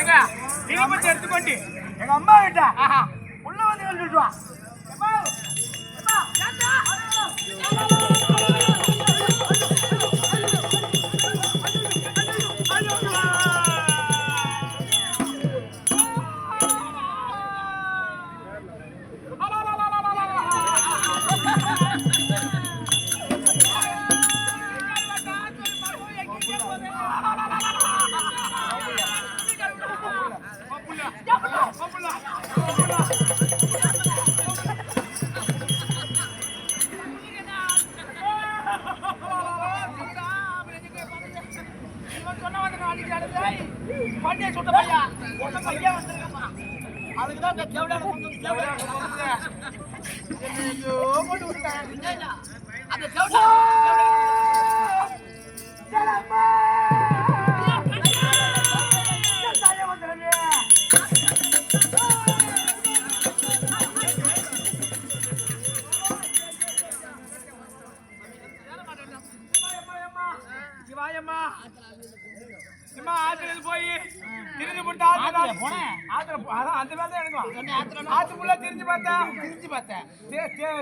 எங்க இனிப்பத்தை எடுத்துக்கொண்டு. எங்க அம்மா கிட்ட உள்ள வந்து சொல்லிட்டு வா. பையன் இந்த தேவடான கொண்டு ஐயோ போட்டு விட்டாங்க அந்த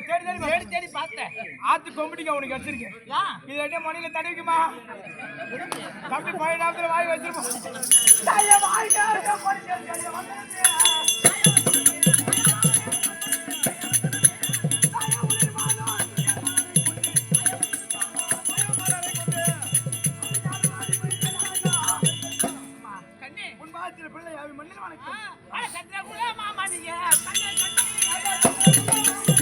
தேடி தேடி தேடி தேடி பார்த்தேன். ஆத்து கொம்பிடிக்க உனக்கு வச்சிருக்கேன். இது மணியில தடவிக்குமா தம்பி பழைய வாய் வச்சிருப்போம் பிள்ளை மண்ணில் வணக்கம் அதனால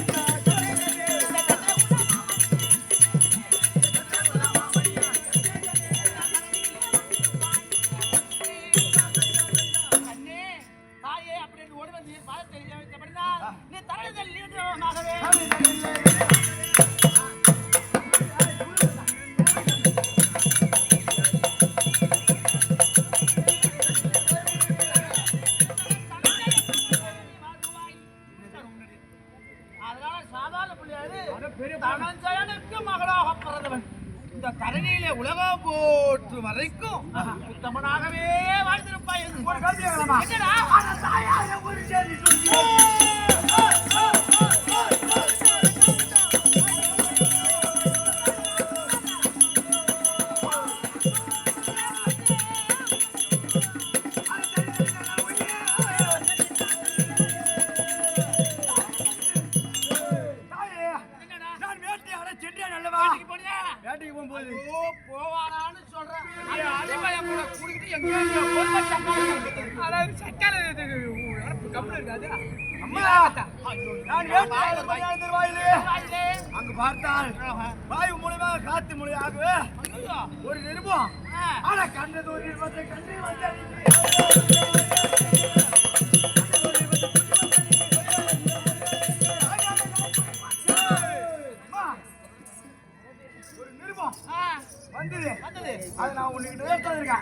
வந்தது. அது நான் உன்கிட்ட.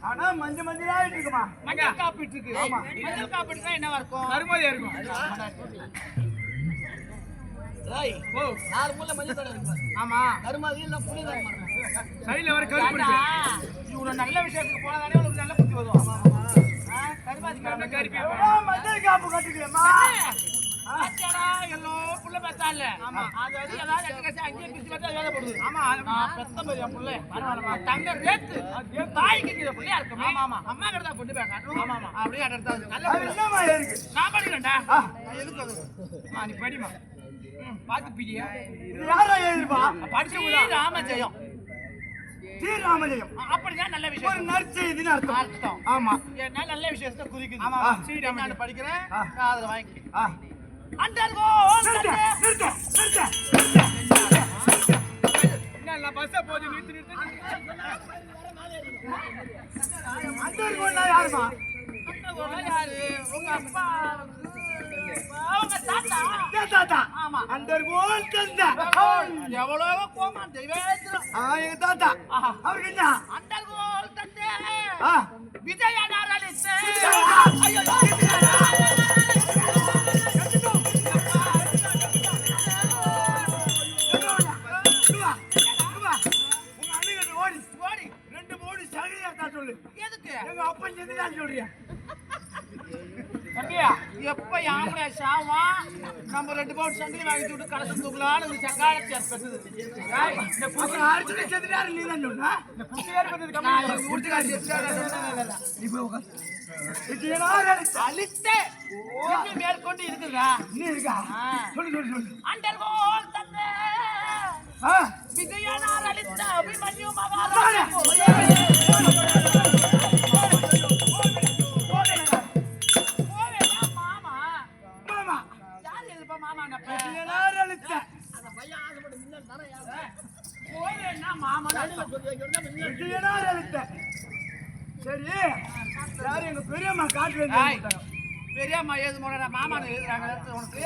ஆனா மஞ்ச இருக்குமா? மஞ்சள் காப்பீட்டு இருக்கு. மஞ்சள் காப்பீட்டுனா என்னவா இருக்கும் கருமதியா இருக்கும். ஏய், ஓ, நாலு மூலை மஞ்சள் தடவை இருக்கு. ஆமா. கருமாதி இல்ல புளி மாட்டேன். சைடுல வர கருப்பு இருக்கு. நல்ல விஷயத்துக்கு போனதானே உனக்கு நல்ல புத்தி வரும். ஆ, கருமாதி நம்ம கருமாதி. கருப்பி மஞ்சள் காப்பு கட்டுக்கிறேம்மா எல்லாம் புள்ள பெத்தான்ல. அது வந்து ஏதாவது எட்டு கட்சி அங்கேயே பிரிச்சு பார்த்தா வேலை போடுது. ஆமா பெத்த மாதிரி புள்ள. தங்க ரேத்து. தாய்க்கு இருக்கிற புள்ளையா இருக்குமே. அம்மா கிட்ட தான் கொண்டு போய் காட்டணும். அப்படியே அதை எடுத்து வந்து நல்ல அது புள்ள. என்னம்மா இருக்கு நான் படிக்கிறேன்டா. ஆ. நான் எதுக்கு அது? அம்மா, நீ படிமா ம், பார்த்து பிடியா. யாரா எழுதுப்பா ஸ்ரீ ராமஜெயம். ஸ்ரீராமஜெயம் அப்படிதான் நல்ல ஒரு விஷயம் நற்செய்தின்னு அர்த்தம் அர்த்தம் ஆமா நல்ல விஷயத்தை குறிக்குது ஆமா, ஆமா. ஸ்ரீ நான் படிக்கிறேன் அதை வாங்கி தாத்தா. அவருக்கு என்ன? விஜய நாரளித்தே எங்க அப்பன் செத்துட்டான்னு சொல்றியா? தம்பியா எப்ப யாமலே சாவான் நம்ம ரெண்டு பவுன் சங்கிலி வாங்கி விட்டு கடைசி தூக்கலான்னு ஒரு சங்காயத்தை ஏற்பட்டது ஏய், இந்த அப்புறம் அடிச்சுட்டு செத்துட்டாரு நீ தான் சொன்னா? இந்த குச்சி ஏற்பட்டது நான் கம்மி இவங்க வீட்டுக்காரர் செத்துட்டாரு. நீ போய் உட்காரு விஜயனார் அழைத்த. அழித்தே இன்னும் மேற்கொண்டு இருக்குதா? நீ இருக்கா. சொல்லு சொல்லு சொல்லு. அண்டர் போல் தந்தே ஆ. விஜயனார் அளித்த அபிமன்யு வாடா. மகாராஜா சரி யாரு எங்க பெரியம்மா காட்டுல பெரியம்மா ஏது முறை மாமா எழுதுறாங்க உனக்கு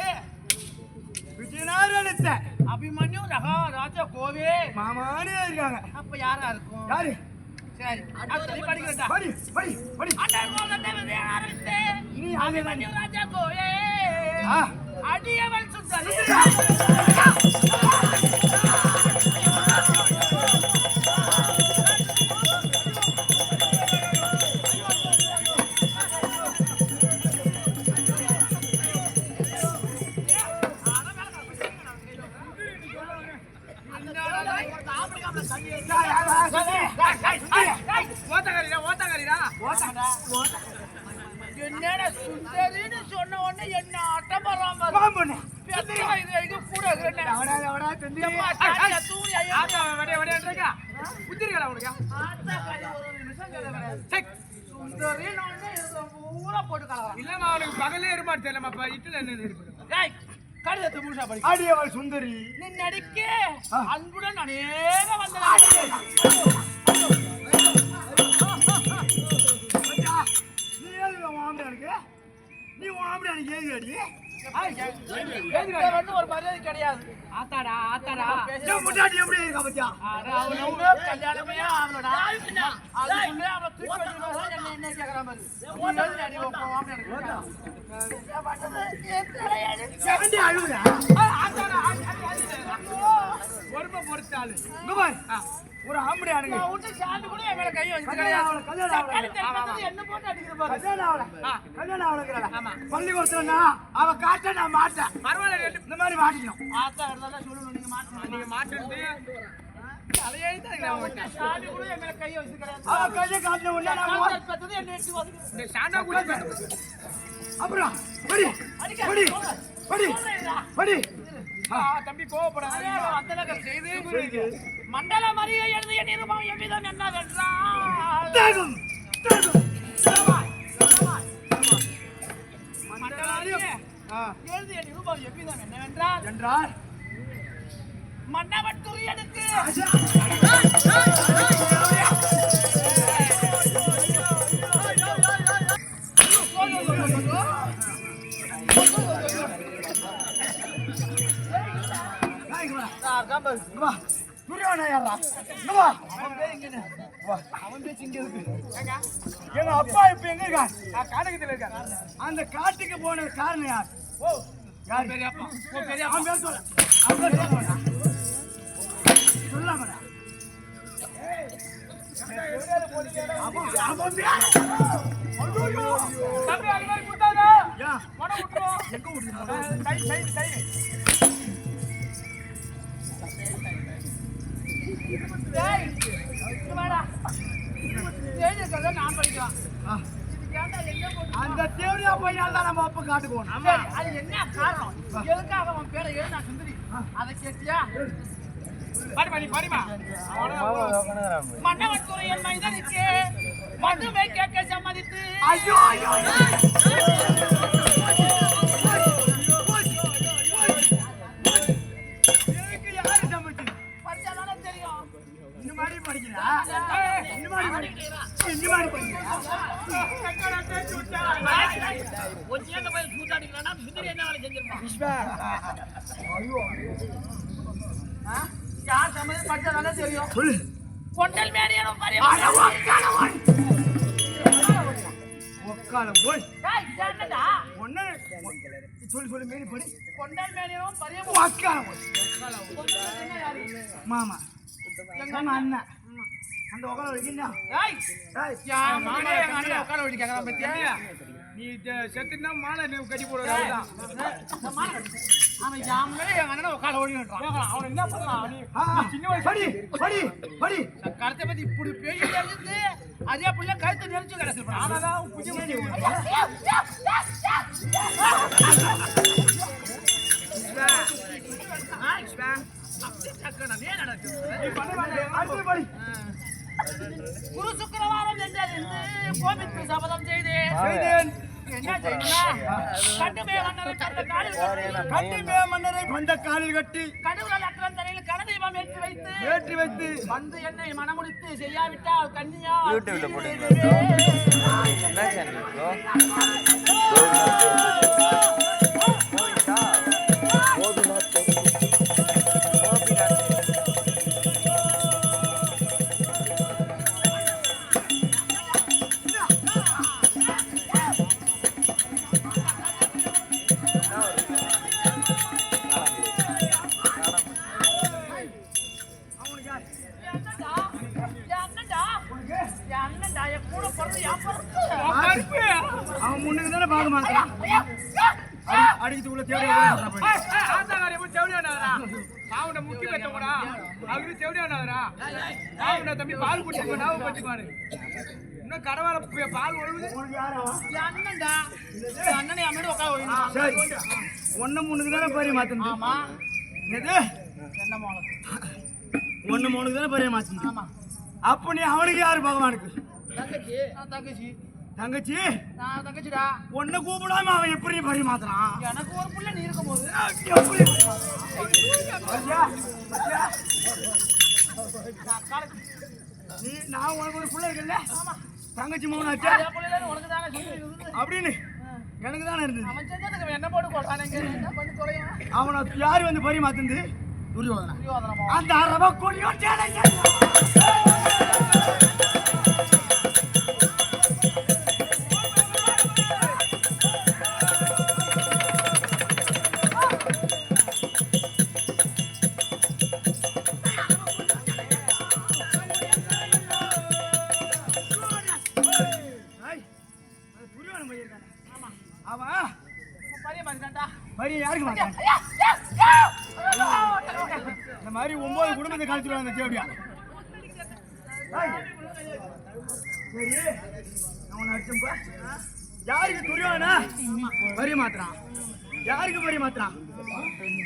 விஜயனார் அழைத்த அபிமன்யு ரகா ராஜா கோவே மாமானே இருக்காங்க அப்ப யாரா இருக்கும் யாரு சரி அடுத்து படிக்கிறடா படி படி படி யாரு அபிமன்யு ராஜா கோவே அடியவள் சுந்தரி. どうも! பள்ளிக்கூடத்துலனா அவ காட்ட நான் மாட்டேன். பரவாயில்ல இந்த மாதிரி மாட்டிக்கணும். ஆத்தா இருந்தாலும் சொல்லணும், நீங்க மாட்டணும். நீங்க மாட்டுறது அப்புறம் தம்பி கோவப்படாத. மண்டல மரியை எழுதிய நிருபம் எவ்விதம் என்னவென்றால். எழுதிய நிருபம் எவ்விதம் என்னவென்றால் என்றால்? மன்னவன் துரியனுக்கு எங்க அப்பா இப்ப எங்க இருக்கார்? காடகத்தில் இருக்காரு. அந்த காட்டுக்கு போன காரணம் யார்? ஓ யார்? பெரிய அப்பா ஓ பெரிய அவன் பேர் சொல்ல. அவன் பேர் சொல்ல. சொல்லாமடா. அவன் அவன்? கை கை கை டேய், அந்த தேவடியா போயினால தான் நம்ம அப்பா காட்டுக்கு போனோம் சரி, அது என்ன காரணம்? எதுக்காக அவன் பேரை எழுதினா சுந்தரி? அதை கேட்டியா? பாடிமா நீ பாடிமா. மன்னவன் துறையன் மைதனுக்கு மதுவை கேட்க சம்மதித்து. ஐயோ ஐயோ. யார் சம்மதி படிச்சாதானே தெரியும் சொல்லு கொண்டல் போய் ஒன்னு சொல்லு சொல்லு படி பரிய உக்காலம் போய் மாமா எங்க அண்ணன் அந்த வச்சு கேக்குறான் பத்தியா நீ செத்துனா மாலை நீ கட்டி போடுறதா அவன் யாமலே எங்க அண்ணனை உட்கார ஓடின்றான் அவன் என்ன பண்ணலாம் நீ ஆ, ஆ, படி படி படி கருத்தை பத்தி இப்படி தெரிஞ்சது அதே புள்ள கழுத்து நெரிச்சு கிடக்கு ஆனாதான் புதிய குரு சுக்கிரவாரம் என்றது கோபித்து சபதம் செய்தேன் செய்தேன். கட்டுமே மன்னரை கண்ட காலில் கட்டி, கட்டிமே மன்னரை கொண்ட காலில் கட்டி. கடுகுல லக்கணம் தலையில் கனதீபம் ஏற்றி வைத்து ஏற்றி வைத்து. வந்து என்னை மனமுடித்து செய்யாவிட்டால் கன்னியா யூடியூப்ல என்ன சேனல் ஏய், ஆத்தாக்காரி எப்படி செவடியானாதரா? நான் முக்கி பெற்றவனா அவரு நான் உன்னை தம்பி பால் குடிச்சு நான் பச்சுப்பாரு இன்னும் கடவால பால் ஒழுகுது. அண்ணன்டா, அண்ணனை மேல உட்கார ஒண்ணு மூணுக்கு தானே பெரிய மாத்தணும் ஆமா. என்னது? என்ன மோளம்? ஒண்ணு மூணுக்கு தானே பெரிய மாத்தணும் ஆமா. அப்ப நீ அவனுக்கு யாரு பகவானுக்கு? தங்கச்சி. தங்கச்சி. தங்கச்சி! நான் தங்கச்சிடா. ஒன்ன கூப்பிடாம அவன் எப்படி பறி மாத்துறான் எனக்கு ஒரு புள்ள நீ எப்படி காலேஜ் நீ நான் உனக்கு ஒரு பிள்ளை இருக்குல்ல? தங்கச்சி இருக்குது. அப்படின்னு. எனக்கு தானே இருந்தது. என்ன போட்டு தொலையும் அவனை யாரு வந்து பறி மாத்துந்து துரியோதனா அந்த அரப கொடியும் நான் அடிச்சேன்பா. யாருக்கு துரியோதனா? பறி மாத்துறான். யாருக்கு பறி மாத்துறான்?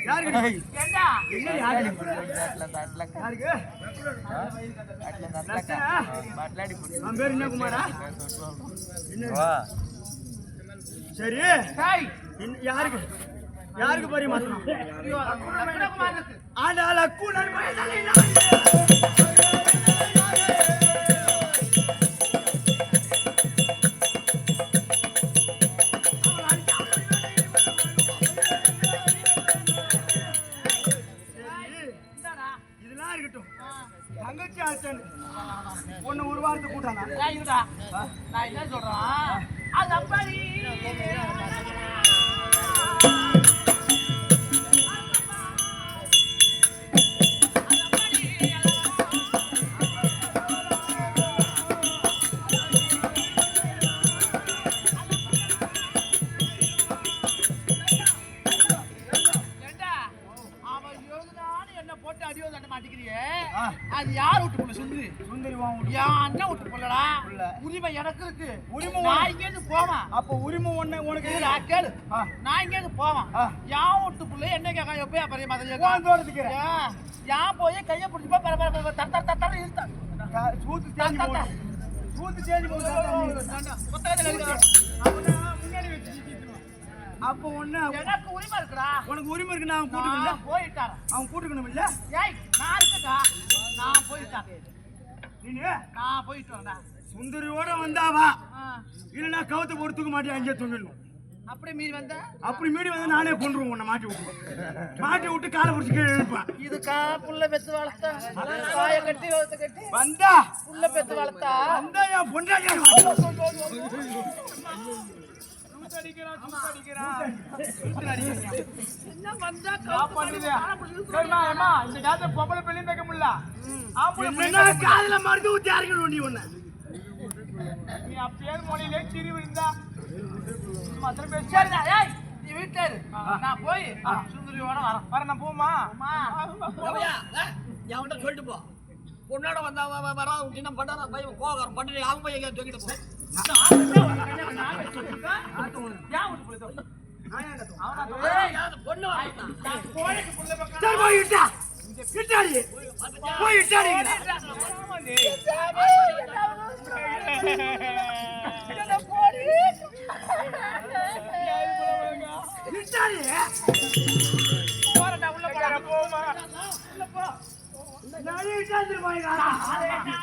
யாருக்கு? என்ன யாருக்கு? யாருக்கு அவன் பேர் என்ன குமாரா? சரி. யாருக்கு? யாருக்கு லக்னகுமாரனுக்கு ஆனால் அக்குணன் என்னை போட்டு அடியோ தட்ட மாட்டேங்கிறியே? ஆ. அது யார் விட்டு போல சுந்தரி. சுந்தரி விடு. என் அண்ணன் விட்டு போலடா உரிமை எனக்கு இருக்கு. உரிமை நான் இங்கேருந்து போவேன். அப்ப உரிமை ஒண்ணு உனக்கு இதுடா, கேளு. நான் இங்கேருந்து போவேன். யான் விட்டு புள்ள என்ன கேட்க எப்பயா பெரிய கேட்க தோட்டத்துக்கு யான் போய் கையை பிடிச்சி போய் பர பர பர தர தர தர இழுத்தா. க- சூத்து போகுது. சூத்து தேஞ்சு போகுது. அப்ப ஒண்ணு எனக்கு உரிமை இருக்குடா. உனக்கு உரிமை இருக்கு நான் கூட்டுக்கணும் நான் போயிட்டாரன் அவன் கூட்டுக்கணும் இல்ல? ஏய் நான் இருக்கட்டா நான் போயிட்டேன். நீனு நான் போயிட்டு வரேன் சுந்தரியோட வந்தாவா. இல்லைன்னா கவுத்து பொறுத்துக்க மாட்டேன் அங்கே தொங்கிடணும். அப்படியே மீறி வந்த? அப்படி மீறி வந்து நானே கொண்டுருவேன் உன்னை. மாட்டி விட்டு மாட்டி விட்டு காலை பிடிச்சி கீழே இழுப்பேன் இதுக்கா புள்ள பெத்து வளர்த்தா? காய கட்டி வளர்த்து கட்டி. வந்தா. புள்ள பெத்து வளர்த்தா? வந்தா என் பொண்டாட்டி இந்த காலத்துல பொம்பளை பிள்ளையும் வைக்க முடியல. காதுல மருந்து ஊத்தி அரைக்கணும் நீ ஒண்ணு நீ அப்பயே மொழியிலே சிரி விழுந்தா. மாத்திரம் பேசி. சரிடா, ஏய், நீ வீட்டுல இரு. நான் போய் சுந்தரியோட வரேன். வர நான் போமா? என்கிட்ட சொல்லிட்டு போ. பொண்ணோட வந்தா வரா சின்ன பண்டாரா பையன் கோகாரம் பண்ணி அவங்க பையன் தூக்கிட்டு போ. போறடா, உள்ள போடா, போமா. நிறைய இட்டாடி போய் போயிட்டியா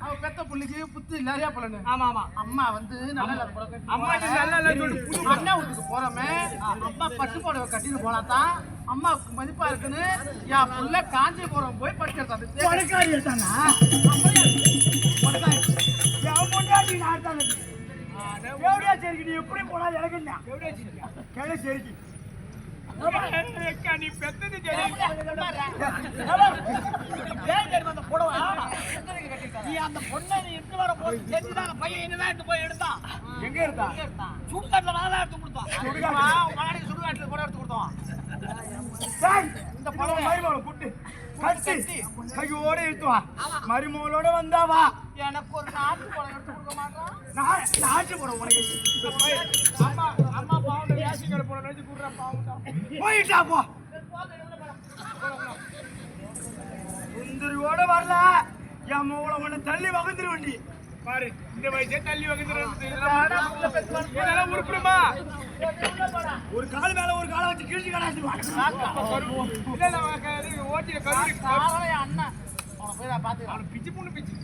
அவ பெத்த புள்ளிக்கு புத்தி நிறைய பலனு ஆமா, ஆமா. அம்மா வந்து நல்லா அம்மா நல்லா இல்லைன்னு சொல்லி புது அண்ணா வீட்டுக்கு போறோமே. அம்மா பட்டு புடவை கட்டிட்டு போனா தான் அம்மாவுக்கு மதிப்பா இருக்குன்னு என் புள்ள காஞ்சிபுரம் போய் படிக்கிறது பணக்காரி எடுத்தானா எவன் பொண்டாட்டி நாட்டாங்க எவ்வளோ சரிக்கு நீ எப்படி போனாலும் எனக்கு என்ன? சரிக்கு? அக்கா, நீ பெத்தது சரி. ஏன் அந்த புடவை நீ அந்த பொண்ணை நீ இட்டு வர போய் தெரிஞ்சுதான் பையன் என்னதான் எடுத்து போய் எடுத்தான் எங்க இருந்தா சுடுகாட்டுல நான் எடுத்து கொடுத்தான் சுடுகாமா மகானுக்கு சுடுகாட்டுல கூட எடுத்து கொடுத்தோம் இந்த படம் மருமகளை கூட்டு கட்டி கையோட இழுத்து மருமகளோட வந்தா வா எனக்கு ஒரு நாட்டு புடவை எடுத்து கொடுக்க மாட்டான் நான் நாட்டு போறேன் உனக்கு அம்மா அம்மா பாவம் வேசிக்கிற போயிட்டா போ சுந்தரியோட வரல. என் மூளை ஒண்ணு தள்ளி வகுந்துரு வண்டி பாரு இந்த வயசே தள்ளி இதெல்லாம் உருப்பிடுமா? ஒரு கால் மேல ஒரு காலை வச்சு கிழிச்சு இது ஓட்டிய கருவி அவனை போய் நான் அவனுக்கு பிச்சு புண்ணு பிச்சு.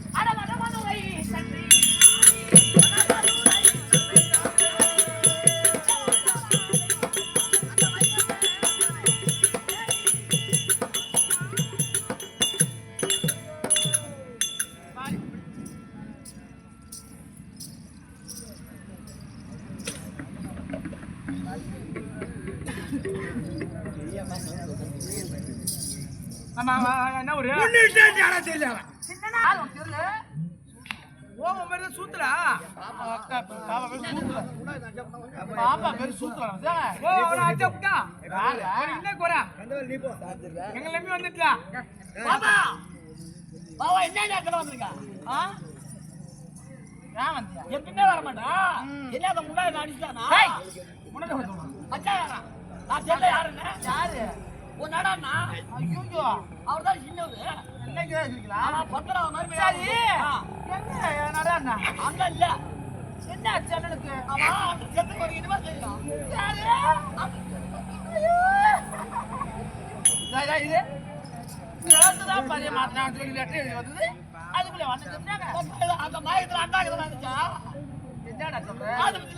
ஓம பாப்பா பேர் சூத்துல பாப்பா பேர் சூத்துல ஓ அவனை அடிச்சா விட்டா? என்ன குறை எங்க வந்துட்டா? பாபா பாபா என்ன நேரத்துல வந்திருக்கா? ஆ? ஏன் வந்தியா? எப்பவுமே வர மாட்டான் என்ன அந்த முன்னாடி அடிச்சானா வந்து மச்சான் நான் தெரியல யாருன்னு? யாரு? உன் நடாண்ணா ஐயோ அவர் தான் அதுக்குள்ள வந்து அந்த நாயத்துல அண்டாங்க வந்துச்சா என்னடா சொல்ற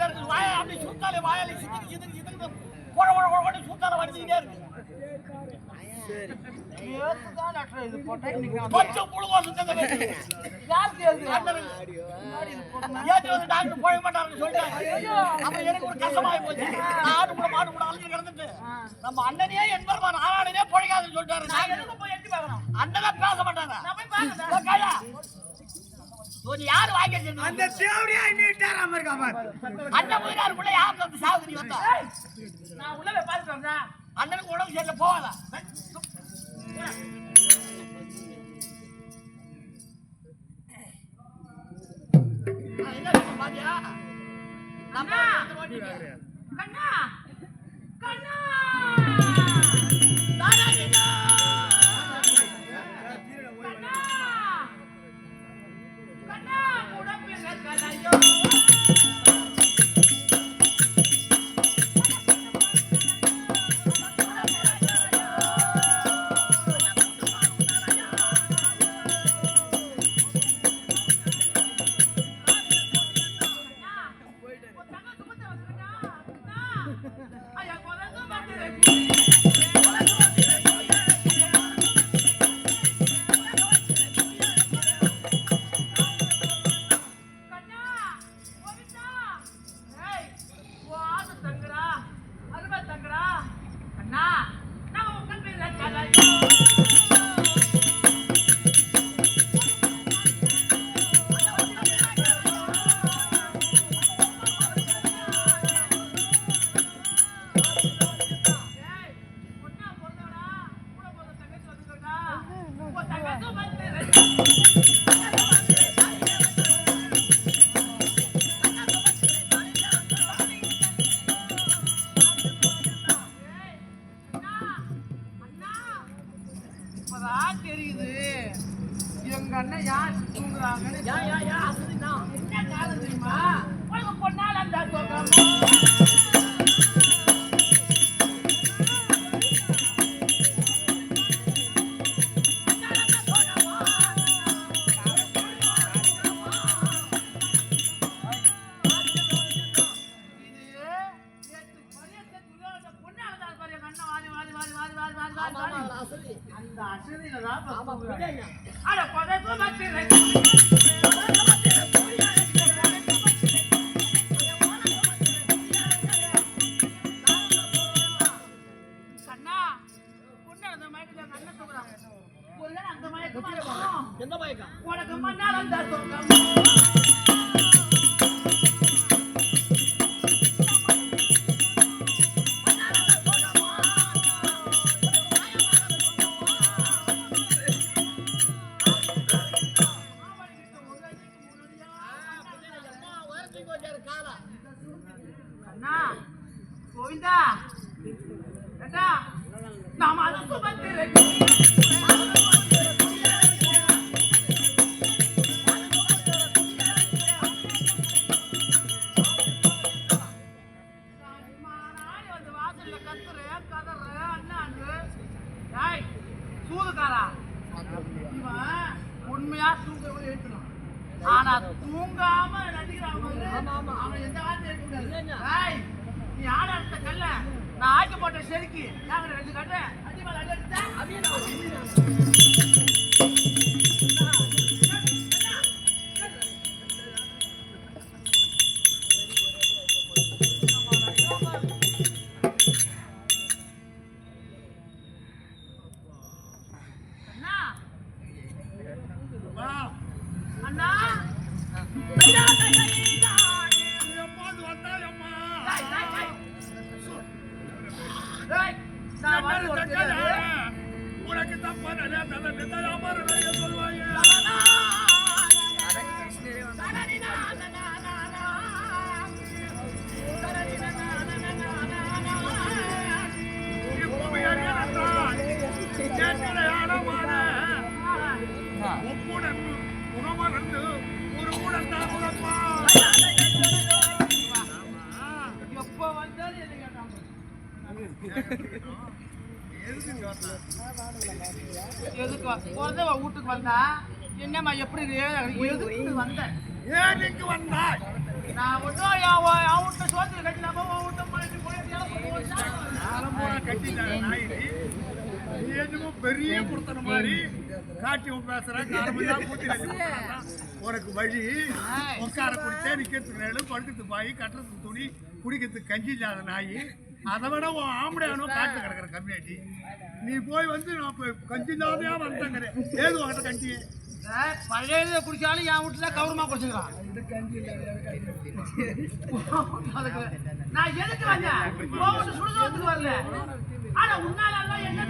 இருக்கு வாய அப்படி சுத்தாலே வாயால சித்திக்கு சித்திக்கு கொழ கொழ கொழ கொழ சுத்தால வடிச்சுக்கிட்டே இருக்கு நம்ம அண்ணனே என்பர்மா நாராயணனே பொழைக்காதுன்னு சொல்லிட்டாரு. நாங்க போய் எட்டி பார்க்கணும்? அண்ணனா பேச மாட்டாங்க நான் போய் பார்க்கறேன் நீ யாரு வாங்கி? அந்த தேவடியா இன்னும் இட்டாராம இருக்கா பாரு. அண்ணன் போயிடாருக்குள்ள யார் வந்து சாகுது நீ வந்தா? நான் உள்ள போய் பார்த்துட்டு வந்தேன். அண்ணனுக்கு உடம்பு சரியில்லை போவாத கண்ணா! கண்ணா! கண்ணா அட பதக்கு மத்திரை. தூங்காம நடிக்கிறான் பாரு. அவன் எந்த வார்த்தை இருக்க முடியாது டேய், நீ ஆட அடுத்த கல்ல நான் ஆக்கி போட்ட செருக்கி நாங்க ரெண்டு கட்டு அடிமலை அடி எதுக்கு பிறந்தவ வீட்டுக்கு வந்தா என்னம்மா எப்படி? எதுக்கு வந்த ஏன் இங்கு வந்தாய் நான் ஒன்றும் என் வீட்டை சோத்துல கட்டினாம உன் வீட்டை மாட்டி போய் இழப்பு போச்சா? காலம்பூரா கட்டிட்டாங்க நாயுடு நீ என்னமோ பெரிய குடுத்தன மாதிரி காட்டி உன் பேசுற காலமெல்லாம் கூட்டி வச்சிருக்காங்க. உனக்கு வழி உட்கார குடிச்சா நிக்கிறதுக்கு நேரு படுக்கிறதுக்கு பாய் கட்டுறதுக்கு துணி குடிக்கிறதுக்கு கஞ்சி இல்லாத நாய் அதை விட உன் ஆம்படையானோ காட்டு கிடக்குற கம்மியாட்டி நீ போய் வந்து நான் இப்ப கஞ்சி இல்லாதையா வந்தேங்கிற ஏது உங்ககிட்ட கஞ்சி? ஏய், பழைய குடிச்சாலும் என் வீட்டுல கௌரவமா குடிச்சுக்கிறான். நான் எதுக்கு வந்தேன்? சுடுதோத்துக்கு வரல. ஆனா உன்னால என்ன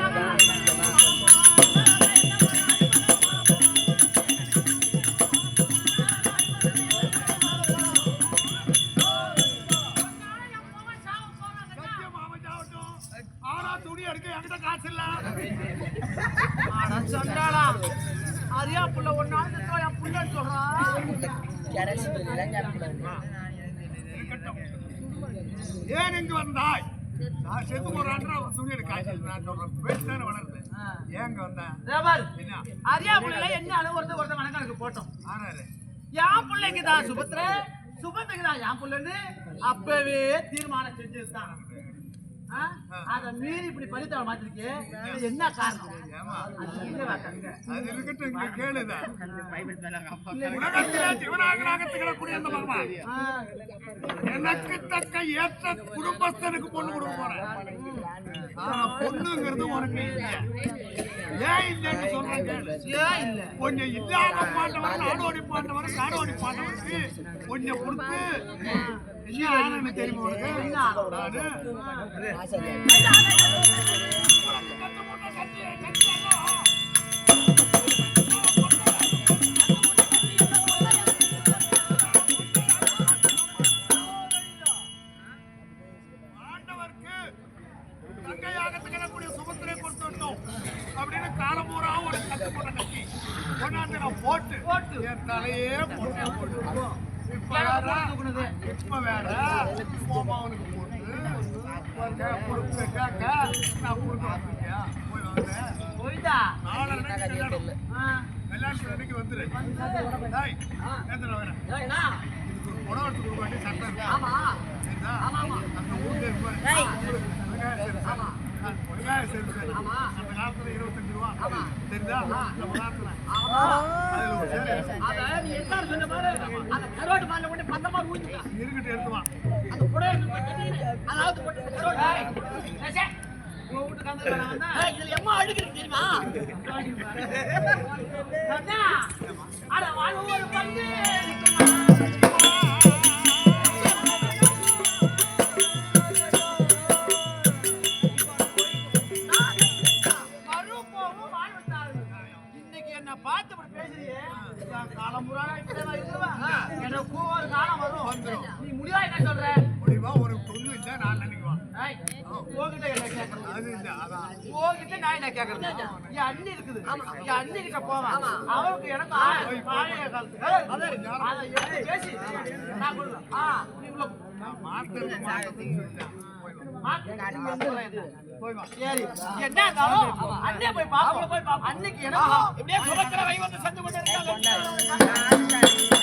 அரியா பிள்ளைல என்ன? அளவு ஒருத்தர் ஒருத்தர் போட்டோம். என் பிள்ளைக்கு தான் சுபத்திர சுபத்துக்கு தான் என் பிள்ளைன்னு அப்பவே தீர்மானம் செஞ்சு வச்சாங்க அத மீறி இப்படி பரிதாப மாத்திருக்கு என்ன காரணம்? அது இருக்கட்டும் இங்க கேளுதான் எனக்கு தக்க ஏற்ற குடும்பஸ்தனுக்கு பொண்ணு கொடுக்க போறேன். பொண்ணுங்கிறது உனக்கு ஏன் இல்லைன்னு சொல்றாங்க? ஏன் இல்ல? கொஞ்சம் இல்லாத பாட்டவர் நாடோடி பாட்டவர் நாடோடி பாட்டவருக்கு கொஞ்சம் கொடுத்து என்ன ஆனன்னு தெரியும் உனக்கு? இருக்கட்டு எடுத்துவான் அந்த புடவை அதாவது இதுல எம்மா அழுகிறது தெரியுமா அட வாழ்வு ஒரு பங்கு என்ன அண்ணே போய் பாப்போம் அன்னைக்கு எனக்கு எப்படியே சுபத்திர வந்து சென்று கொண்டு